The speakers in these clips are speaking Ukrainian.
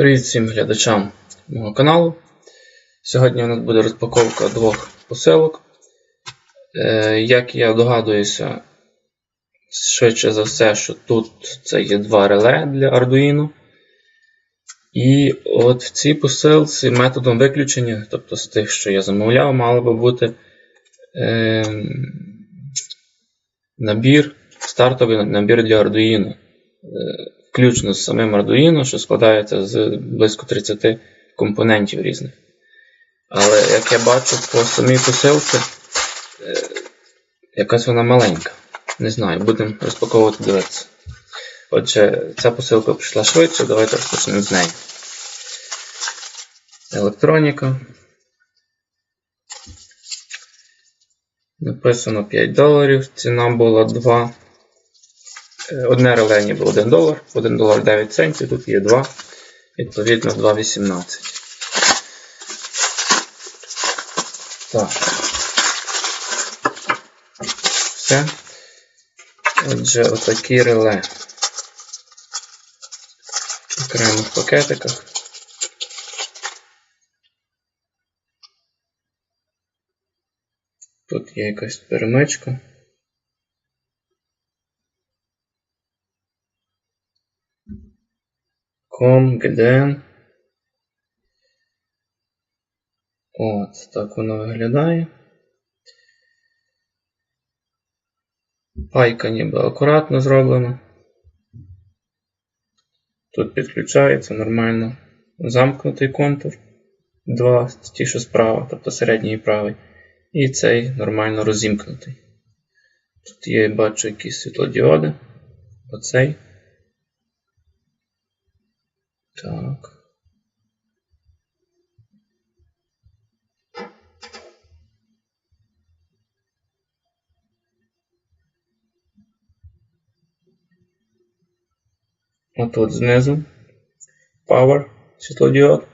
Привіт всім глядачам мого каналу. Сьогодні у нас буде розпаковка двох посилок. Е, Як я догадуюся, швидше за все, що тут це є два реле для Arduino. І от в цій посилці методом виключення, тобто з тих, що я замовляв, мало би бути е, набір, стартовий набір для Arduino. Включно з самим Arduino, що складається з близько 30 компонентів різних. Але як я бачу по самій посилці, е, якась вона маленька. Не знаю, будемо розпаковувати дивитися. Отже, ця посилка пішла швидше, давайте розпочнемо з неї. Електроніка. Написано 5 доларів, ціна була 2. Одне реле ніби 1 долар, 1 долар 9 центів, тут є 2, відповідно 2,18. Так. Все. Отже, отакі реле. В окремих пакетиках. Тут є якась перемичка. Com, GDN. От, так воно виглядає. Пайка ніби акуратно зроблена. Тут підключається нормально замкнутий контур. Два, ті, що справа, тобто середній і правий. І цей нормально розімкнутий. Тут є, бачу, якісь світлодіоди. Оцей. Так. Отут знизу Power світлодіод.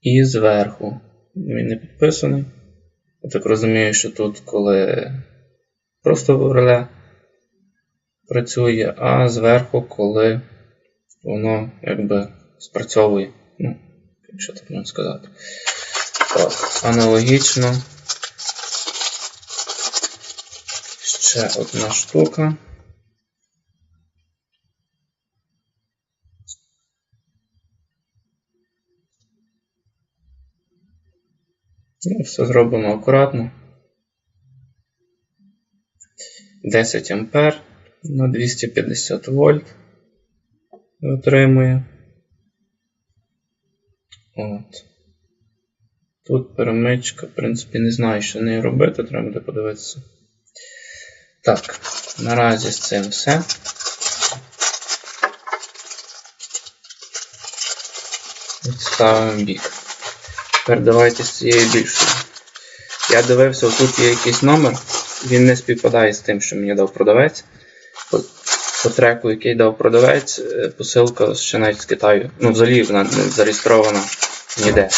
І зверху. Він не підписаний. Я так розумію, що тут, коли просто реле працює, а зверху, коли воно якби спрацьовує. Ну, якщо так можна сказати. Так, аналогічно. Ще одна штука. Ну, все зроблено акуратно. 10 ампер на 250 вольт отримує. От. Тут перемичка, в принципі, не знаю, що нею робити, треба буде подивитися. Так, наразі з цим все. Відставимо бік. Тепер давайте з цією більшою. Я дивився, тут є якийсь номер, він не співпадає з тим, що мені дав продавець. По, треку, який дав продавець, посилка ще навіть з Китаю. Ну, взагалі вона не зареєстрована ніде.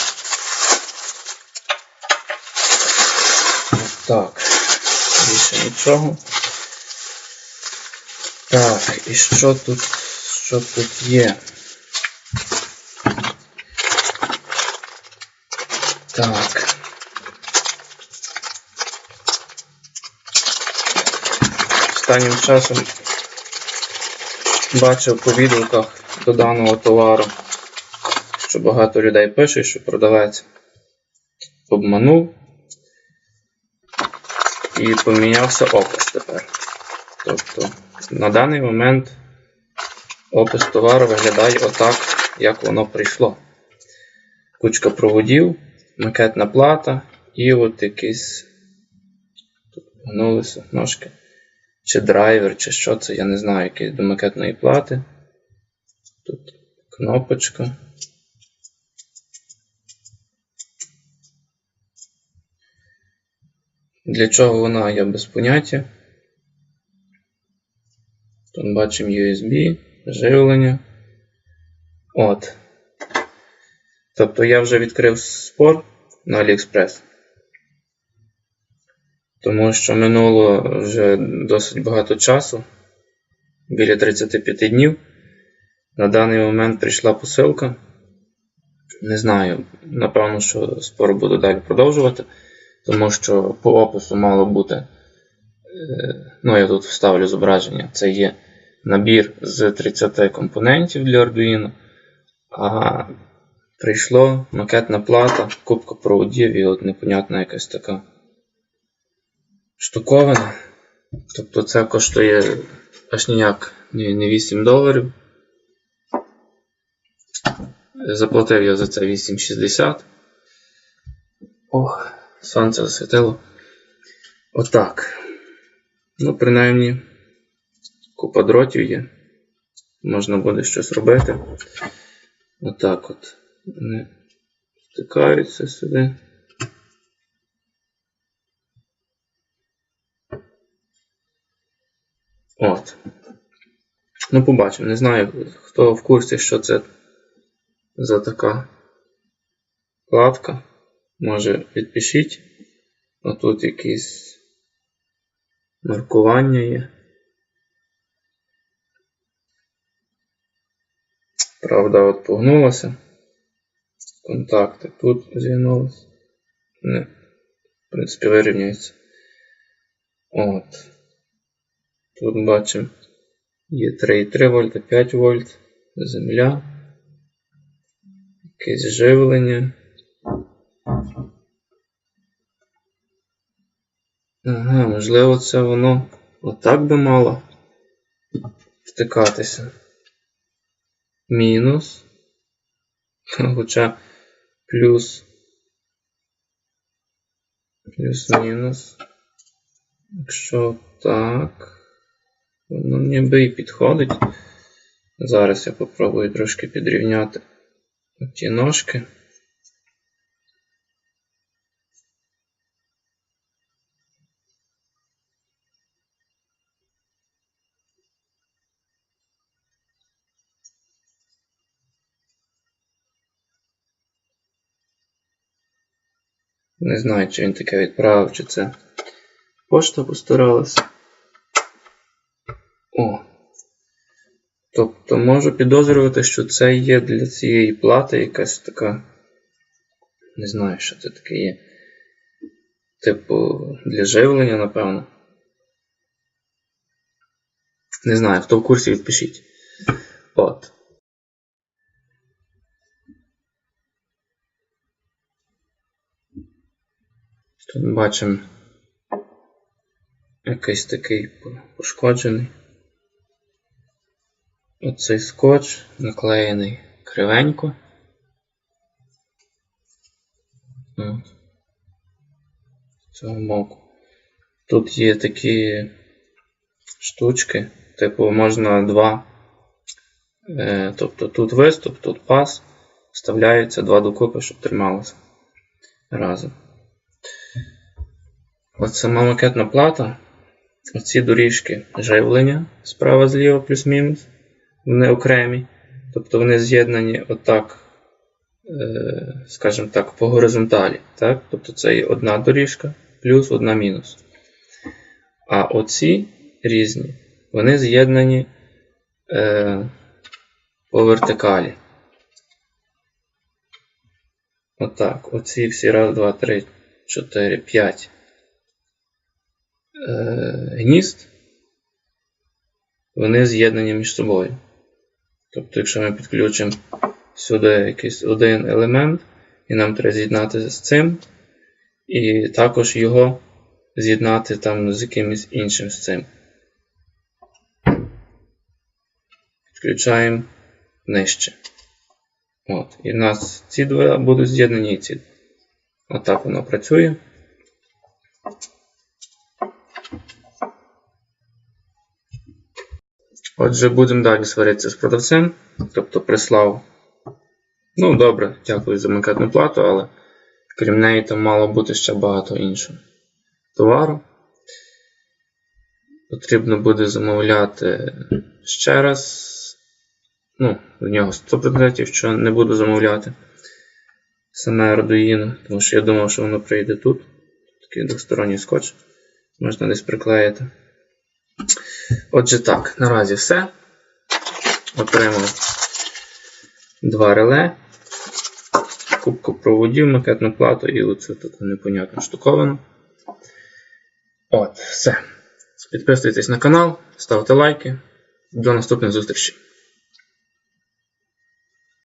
Так, більше нічого. Так, і що тут, що тут є? Так. Останнім часом бачив по відгуках до даного товару, що багато людей пишуть, що продавець обманув і помінявся опис тепер. Тобто на даний момент опис товару виглядає отак, як воно прийшло. Кучка проводів макетна плата і от якісь тут гнулися ножки. Чи драйвер, чи що це, я не знаю, якийсь до макетної плати. Тут кнопочка. Для чого вона я без поняття. Тут бачимо USB, живлення. От. Тобто я вже відкрив спор на AliExpress. Тому що минуло вже досить багато часу, біля 35 днів. На даний момент прийшла посилка. Не знаю, напевно, що скоро буду далі продовжувати, тому що по опису мало бути. е, Ну, я тут вставлю зображення. Це є набір з 30 компонентів для Arduino. А прийшло макетна плата, кубка проводів і от непонятна якась така штуковина. Тобто це коштує аж ніяк не не 8 доларів. Заплатив я за це 8,60. Ох, сонце засвітило. Отак. Ну, принаймні, купа дротів є. Можна буде щось робити. Отак от. Вони втикаються сюди. От. Ну, побачимо. Не знаю, хто в курсі, що це за така платка. Може, відпишіть. Отут якісь маркування є. Правда, от погнулася. Контакти тут з'явилися. Не, в принципі, вирівняється. От. Тут бачимо є 3,3 вольта, 5 вольт, земля, якесь живлення. Ага, можливо, це воно отак би мало втикатися. Мінус. Хоча плюс. Плюс-мінус. Якщо так. Воно ніби і підходить. Зараз я попробую трошки підрівняти ті ножки. Не знаю, чи він таке відправив, чи це пошта постаралася. О. Тобто можу підозрювати, що це є для цієї плати якась така. Не знаю, що це таке є. Типу, для живлення, напевно. Не знаю, хто в курсі відпишіть. От. Тут бачимо якийсь такий пошкоджений. Оцей скотч наклеєний кривенько. Цього боку. Тут є такі штучки, типу можна два. Е, тобто тут виступ, тут пас. Вставляються два докупи, щоб трималося разом. От сама макетна плата. Оці доріжки живлення справа зліва плюс-мінус. Вони окремі. Тобто вони з'єднані отак, е, скажімо так, по горизонталі. Так? Тобто це є одна доріжка плюс одна мінус. А оці різні, вони з'єднані е, по вертикалі. Отак. Оці всі раз, два, три, чотири, п'ять е, гнізд, вони з'єднані між собою. Тобто, якщо ми підключимо сюди якийсь один елемент, і нам треба з'єднати з цим, і також його з'єднати там з якимось іншим з цим. Підключаємо нижче. От. І в нас ці два будуть з'єднані і ці. Отак воно працює. Отже, будемо далі сваритися з продавцем. Тобто прислав. Ну, добре, дякую за макетну плату, але крім неї там мало бути ще багато іншого товару. Потрібно буде замовляти ще раз. Ну, в нього 100%, що не буду замовляти саме Arduino, тому що я думав, що воно прийде тут. Такий двосторонній скотч. Можна десь приклеїти. Отже, так, наразі все. Отримав два реле, кубку проводів, макетну плату і оцю таку непонятну штуковину. От, все. Підписуйтесь на канал, ставте лайки. До наступних зустрічей.